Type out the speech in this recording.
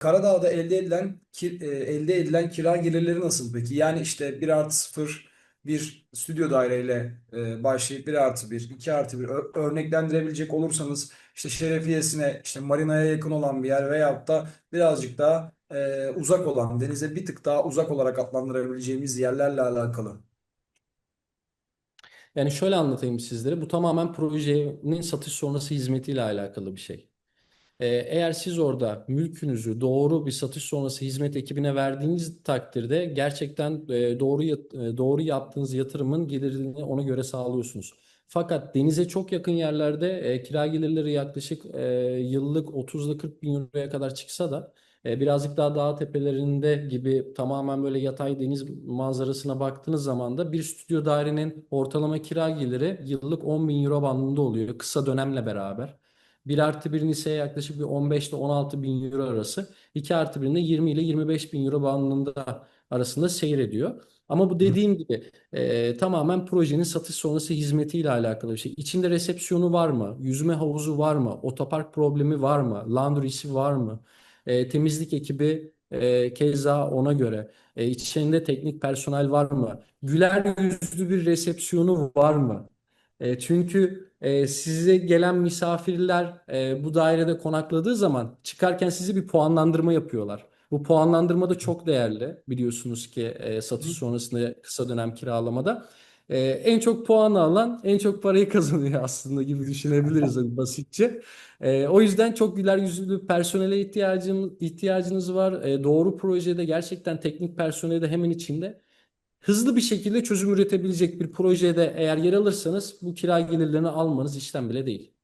Karadağ'da elde edilen e, elde edilen kira gelirleri nasıl peki? Yani işte bir artı sıfır bir stüdyo daireyle e, başlayıp bir artı bir, 2 artı bir örneklendirebilecek olursanız işte Şerefiyesine, işte marinaya yakın olan bir yer veyahut da birazcık daha e, uzak olan, denize bir tık daha uzak olarak adlandırabileceğimiz yerlerle alakalı. Yani şöyle anlatayım sizlere. Bu tamamen projenin satış sonrası hizmetiyle alakalı bir şey. Ee, Eğer siz orada mülkünüzü doğru bir satış sonrası hizmet ekibine verdiğiniz takdirde gerçekten e, doğru e, doğru yaptığınız yatırımın gelirini ona göre sağlıyorsunuz. Fakat denize çok yakın yerlerde e, kira gelirleri yaklaşık yıllık 30 ile 40 bin euroya kadar çıksa da birazcık daha dağ tepelerinde gibi tamamen böyle yatay deniz manzarasına baktığınız zaman da bir stüdyo dairenin ortalama kira geliri yıllık 10 bin euro bandında oluyor kısa dönemle beraber. 1 artı 1'in ise yaklaşık bir 15 ile 16 bin euro arası. 2 artı 1'in de 20 ile 25 bin euro bandında arasında seyrediyor. Ama bu dediğim gibi e, tamamen projenin satış sonrası hizmetiyle alakalı bir şey. İçinde resepsiyonu var mı? Yüzme havuzu var mı? Otopark problemi var mı? Laundry'si var mı? E, temizlik ekibi e, keza ona göre. E, içinde teknik personel var mı? Güler yüzlü bir resepsiyonu var mı? E, çünkü e, size gelen misafirler e, bu dairede konakladığı zaman çıkarken sizi bir puanlandırma yapıyorlar. Bu puanlandırma da çok değerli biliyorsunuz ki e, satış sonrasında kısa dönem kiralamada. E, en çok puanı alan en çok parayı kazanıyor aslında gibi düşünebiliriz hani basitçe. E, o yüzden çok güler yüzlü personele ihtiyacım, ihtiyacınız var. E, doğru projede gerçekten teknik personeli de hemen içinde hızlı bir şekilde çözüm üretebilecek bir projede eğer yer alırsanız bu kira gelirlerini almanız işten bile değil.